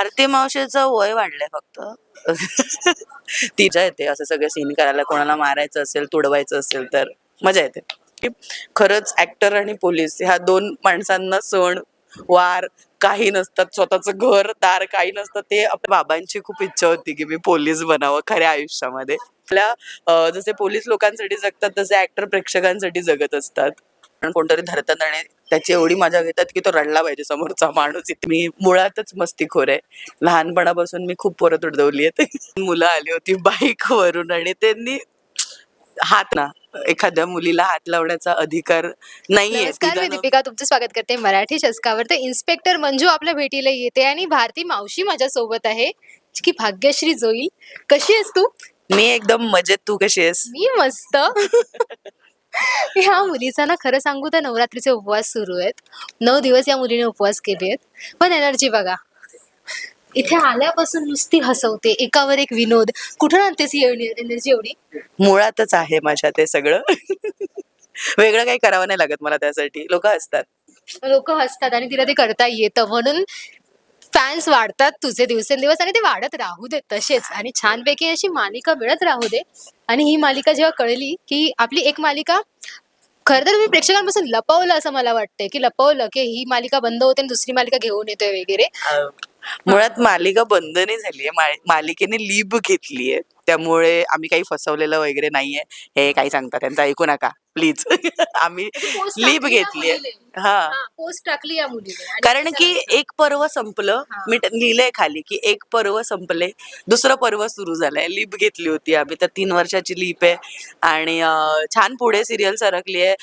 भारती मावशीचं वय वाढलंय फक्त. तिच्या येते असं सगळे सीन करायला. कोणाला मारायचं असेल तुडवायचं असेल तर मजा येते. की खरंच ऍक्टर आणि पोलीस ह्या दोन माणसांना सण वार काही नसतात. स्वतःचं घर दार काही नसतं ते आपल्या बाबांची खूप इच्छा होती की मी पोलीस बनावं खऱ्या आयुष्यामध्ये. आपल्या जसे पोलीस लोकांसाठी जगतात तसे ऍक्टर प्रेक्षकांसाठी जगत असतात. पण कोणतरी धरतात आणि त्याची एवढी मजा घेतात की तो रडला पाहिजे समोरचा माणूस. इथे मी मुळातच मस्तीखोर आहे. लहानपणापासून मी खूप पोरं तुडवली आहेत. मुलं आली होती बाईक वरून आणि त्यांनी हात ना एखाद्या मुलीला हात लावण्याचा अधिकार नाहीये. मी दीपिका तुमचं स्वागत करते मराठी शस्कावर. तर इन्स्पेक्टर मंजू आपल्या भेटीला येते आणि भारती मावशी माझ्या सोबत आहे की भाग्यश्री जोईल. कशी आहेस तू? मी एकदम मजेत. तू कशी आहेस? मी मस्त. ह्या मुलीचा ना खरं सांगू तर नवरात्रीचे उपवास सुरू आहेत. नऊ दिवस या मुलीने उपवास केले आहेत. पण एनर्जी बघा. इथे आल्यापासून नुसती हसवते. एकावर एक विनोद. कुठं आणतेस ही एनर्जी एवढी? मुळातच आहे माझ्या ते सगळं. वेगळं काही करावं नाही लागत मला त्यासाठी. लोक असतात लोक हसतात आणि तिला ते करता येतं. म्हणून फॅन्स वाढतात तुझे दिवसेंदिवस आणि ते वाढत राहू दे तसेच. आणि छानपैकी अशी मालिका मिळत राहू दे. आणि ही मालिका जेव्हा कळली की आपली एक मालिका खरं तर मी प्रेक्षकांपासून लपवलं असं मला वाटतंय की लपवलं की ही मालिका बंद होते आणि दुसरी मालिका घेऊन येतोय वगैरे. मुळात मालिका बंद नाही झालीये मालिकेने लीब घेतलीये त्यामुळे आम्ही काही फसवलेलं वगैरे नाहीये. हे काही सांगतात. त्यांचं ऐकू नका. प्लीज. आम्ही लीब घेतलीये. हा. पोस्ट टाकली या मुलीने. कारण की एक पर्व संपलं. मी लिहिलंय खाली की एक पर्व संपले दुसरं पर्व सुरू झालंय. लीप घेतली होती आम्ही. तर तीन वर्षाची लीप आहे. आणि छान पुढे सिरियल सरकली आहे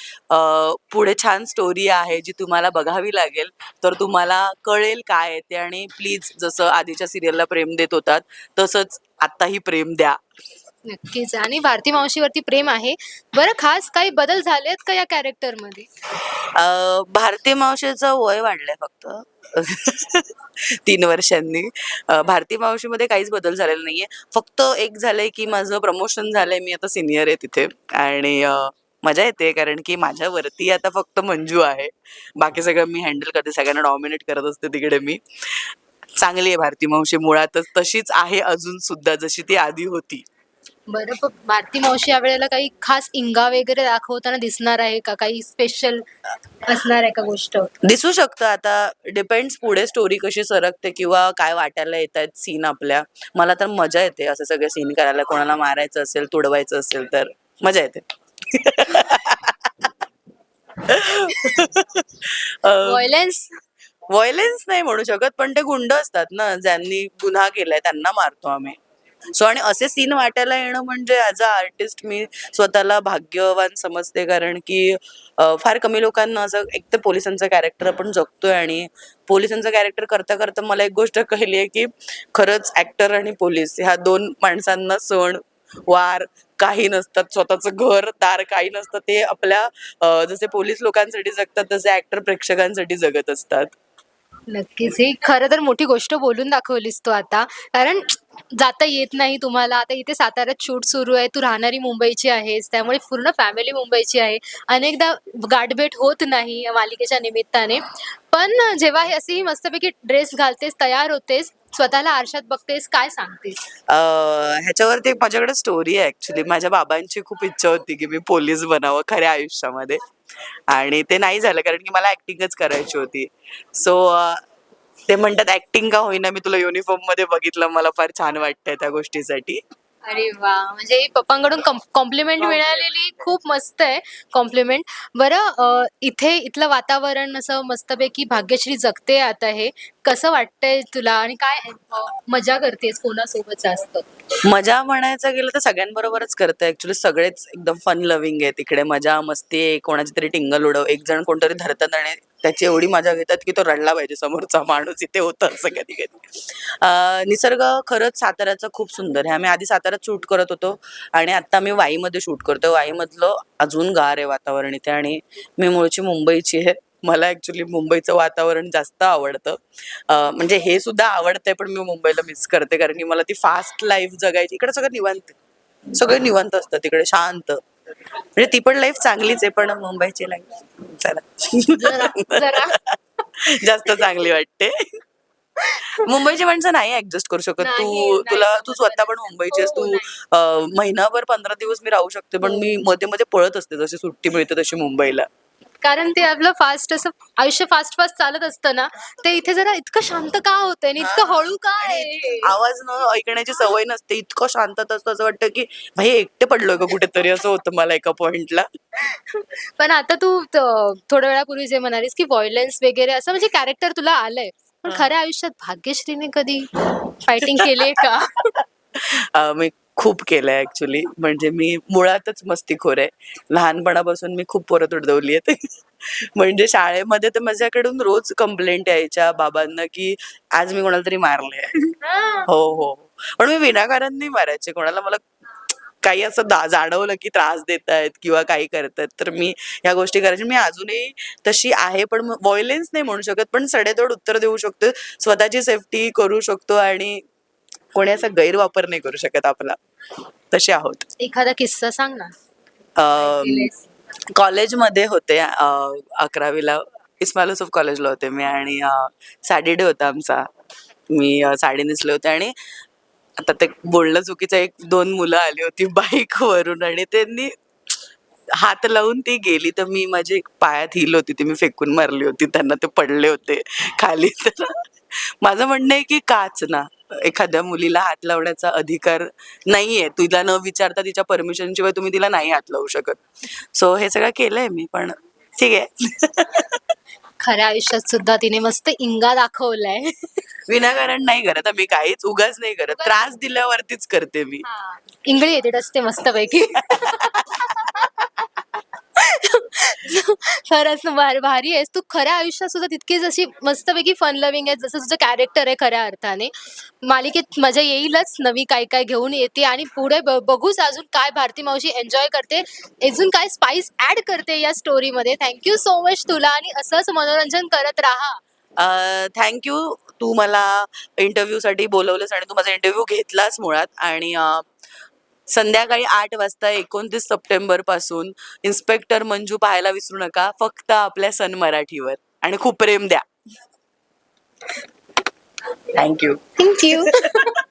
पुढे छान स्टोरी आहे जी तुम्हाला बघावी लागेल. तर तुम्हाला कळेल काय ते. आणि प्लीज जसं आधीच्या सिरियलला प्रेम देत होतात तसंच आत्ताही प्रेम द्या. नक्कीच. आणि भारती मावशीवरती प्रेम आहे. बरं खास काही बदल झालेत का या कॅरेक्टरमध्ये अं, भारती मावशीचं वय वाढलंय फक्त. तीन वर्षांनी. अं, भारती मावशीमध्ये काहीच बदल झालेला नाहीये. फक्त एक झालंय की माझं प्रमोशन झालंय. मी आता सिनियर आहे तिथे. आणि अं, मजा येते कारण की माझ्यावरती आता फक्त मंजू आहे. बाकी सगळं मी हँडल करते. सगळ्यांना डॉमिनेट करत असते तिकडे मी. चांगली आहे भारती मावशी. मुळातच तशीच आहे अजून सुद्धा जशी ती आधी होती. बरं पण भारती मावशी या वेळेला काही खास इंगा वगैरे दाखवताना दिसणार आहे का? काही स्पेशल असणार आहे का गोष्ट? दिसू शकतं. आता डिपेंड्स पुढे स्टोरी कशी सरकते किंवा काय वाटायला येत आहेत सीन आपल्या. मला तर मजा येते असं सगळे सीन करायला. कोणाला मारायचं असेल तुडवायचं असेल तर मजा येते. व्हायलन्स व्हायलेन्स नाही म्हणू शकत पण ते गुंड असतात ना ज्यांनी गुन्हा केलाय त्यांना मारतो आम्ही. सो आणि असे सीन वाटायला येणं म्हणजे ॲज अ आर्टिस्ट मी स्वतःला भाग्यवान समजते. कारण की फार कमी लोकांना असं एक तर पोलिसांचं कॅरेक्टर आपण जगतोय आणि पोलिसांचं कॅरेक्टर करता करता मला एक गोष्ट कळली आहे की खरंच ऍक्टर आणि पोलीस ह्या दोन माणसांना सण वार काही नसतात. स्वतःचं घर दार काही नसतं. ते आपल्या जसे पोलीस लोकांसाठी जगतात तसे ऍक्टर प्रेक्षकांसाठी जगत असतात. नक्कीच. ही खरं तर मोठी गोष्ट बोलून दाखवलीस तू आता. कारण जाता येत नाही तुम्हाला. आता इथे साताऱ्यात शूट सुरू आहे. तू राहणारी मुंबईची आहेस. त्यामुळे पूर्ण फॅमिली मुंबईची आहे. अनेकदा गाठभेट होत नाही या मालिकेच्या निमित्ताने. पण जेव्हा हे अशी मस्तपैकी ड्रेस घालतेस तयार होतेस स्वतःला आरशात बघतेस काय सांगतेस? ह्याच्यावरती एक माझ्याकडे स्टोरी आहे ऍक्च्युली माझ्या बाबांची खूप इच्छा होती की मी पोलीस बनावं खऱ्या आयुष्यामध्ये. आणि ते नाही झालं कारण की मला ऍक्टिंगच करायची होती. सो ते म्हणतात ऍक्टिंग का होईना मी तुला युनिफॉर्ममध्ये बघितलं. मला फार छान वाटतंय त्या गोष्टीसाठी. अरे वा. म्हणजे पप्पांकडून कॉम्प्लिमेंट मिळालेली खूप मस्त आहे. कॉम्प्लिमेंट बरं इथे इथलं वातावरण असं मस्तपैकी भाग्यश्री जगते आता हे. कसं वाटतंय तुला आणि काय मजा करतेस कोणासोबत जास्त? मजा म्हणायचं गेलं तर सगळ्यांबरोबरच करतं. ऍक्च्युली सगळेच एकदम फन लव्हिंग आहे तिकडे मजा मस्ती आहे. कोणाची तरी टिंगल उडव. एक जण कोणतरी धरतात आणि त्याची एवढी मजा घेतात की तो रडला पाहिजे समोरचा माणूस. इथे होतं असं कधी कधी. अं, निसर्ग खरंच साताऱ्याचा खूप सुंदर आहे. आम्ही आधी साताऱ्यात शूट करत होतो आणि आता मी वाईमध्ये शूट करतो वाईमधलं अजून गार आहे वातावरण इथे आणि मी मूळची मुंबईची आहे. मला ऍक्च्युली मुंबईचं वातावरण जास्त आवडतं. म्हणजे हे सुद्धा आवडतंय पण मी मुंबईला मिस करते कारण की मला ती फास्ट लाईफ जगायची इकडे सगळं निवांत. सगळं निवांत असतं तिकडे शांत. म्हणजे ती पण लाईफ चांगलीच आहे पण मुंबईची लाईफ जरा जास्त चांगली वाटते. मुंबईची माणसं नाही ऍडजस्ट करू शकत. तू तुला तू स्वतः पण. मुंबईची आहेस हो, तू महिनाभर पंधरा दिवस मी राहू शकते पण हो. मी मध्ये मध्ये पळत असते जशी सुट्टी मिळते तशी मुंबईला. कारण ते आपलं फास्ट असं आयुष्य फास्ट फास्ट चालत असतं ना ते इथे जरा इतकं शांत का होतंय आणि इतकं हळू का आहे? आवाज न ऐकण्याची सवय नसते इतकं शांतता असतं असं वाटतं की भाई एकटे पडलोय का कुठेतरी? असं होतं मला एका पॉइंटला पण आता तू थोड्या वेळापूर्वी जे म्हणालीस की व्हायलन्स वगैरे असं म्हणजे कॅरेक्टर तुला आलंय. पण खऱ्या आयुष्यात भाग्यश्रीने कधी फायटिंग केलीये का? मी खूप केलंय ऍक्च्युली म्हणजे मी मुळातच मस्तीखोर आहे. लहानपणापासून मी खूप पोरं तुडवली आहेत. म्हणजे शाळेमध्ये तर माझ्याकडून रोज कंप्लेंट यायच्या बाबांना की आज मी कोणाला तरी मारलंय. हा. हो हो. पण मी विनाकारण नाही मारायचे. कोणाला मला काही असं जाणवलं की त्रास देत आहेत किंवा काही करतायत तर मी ह्या गोष्टी करायची. मी अजूनही तशी आहे पण व्हायलेन्स नाही म्हणू शकत पण सडेतोड उत्तर देऊ शकतो स्वतःची सेफ्टी करू शकतो आणि कोणी असा गैरवापर नाही करू शकत आपला. तसे आहोत. एखादा किस्सा सांग ना. कॉलेजमध्ये होते अकरावीला. इस्माईल युसुफ कॉलेजला होते मी आणि साडी डे होता आमचा. मी साडी नेसले होते आणि आता ते बोलणं चुकीचं एक दोन मुलं आली होती बाईक वरून आणि त्यांनी हात लावून ती गेली. तर मी माझी पायात हिल होती ती. मी फेकून मारली होती. त्यांना ते पडले होते खाली. तर माझं म्हणणं आहे की काच ना. एखाद्या मुलीला हात लावण्याचा अधिकार नाहीये. तुला न विचारता तिच्या परमिशन शिवाय तुम्ही तिला नाही हात लावू शकत. सो हे सगळं केलंय मी पण ठीक आहे. खऱ्या आयुष्यात सुद्धा तिने मस्त इंगा दाखवलाय. विनाकारण नाही करत मी काहीच उगाच नाही करत. त्रास दिल्यावरतीच करते मी. इंगळी येते टसते मस्त पैकी खरंच ना, भारी भारी आहेस. तू खऱ्या आयुष्यात सुद्धा तितकीच अशी मस्तपैकी फन लव्हिंग आहे जसं तुझं कॅरेक्टर आहे खऱ्या अर्थाने. मालिकेत मजा येईलच नवी काय काय घेऊन येते आणि पुढे ब- बघूच अजून काय भारती मावशी एन्जॉय करते. अजून काय स्पाइस ऍड करते या स्टोरीमध्ये थँक्यू सो मच तुला आणि असंच मनोरंजन करत राहा. थँक्यू तू मला इंटरव्ह्यू साठी बोलवलंस आणि तू माझा इंटरव्ह्यू घेतलास मुळात आणि अं, संध्याकाळी आठ वाजता एकोणतीस सप्टेंबरपासून इन्स्पेक्टर मंजू पाहायला विसरू नका. फक्त आपल्या सन मराठीवर. आणि खूप प्रेम द्या. Thank you thank you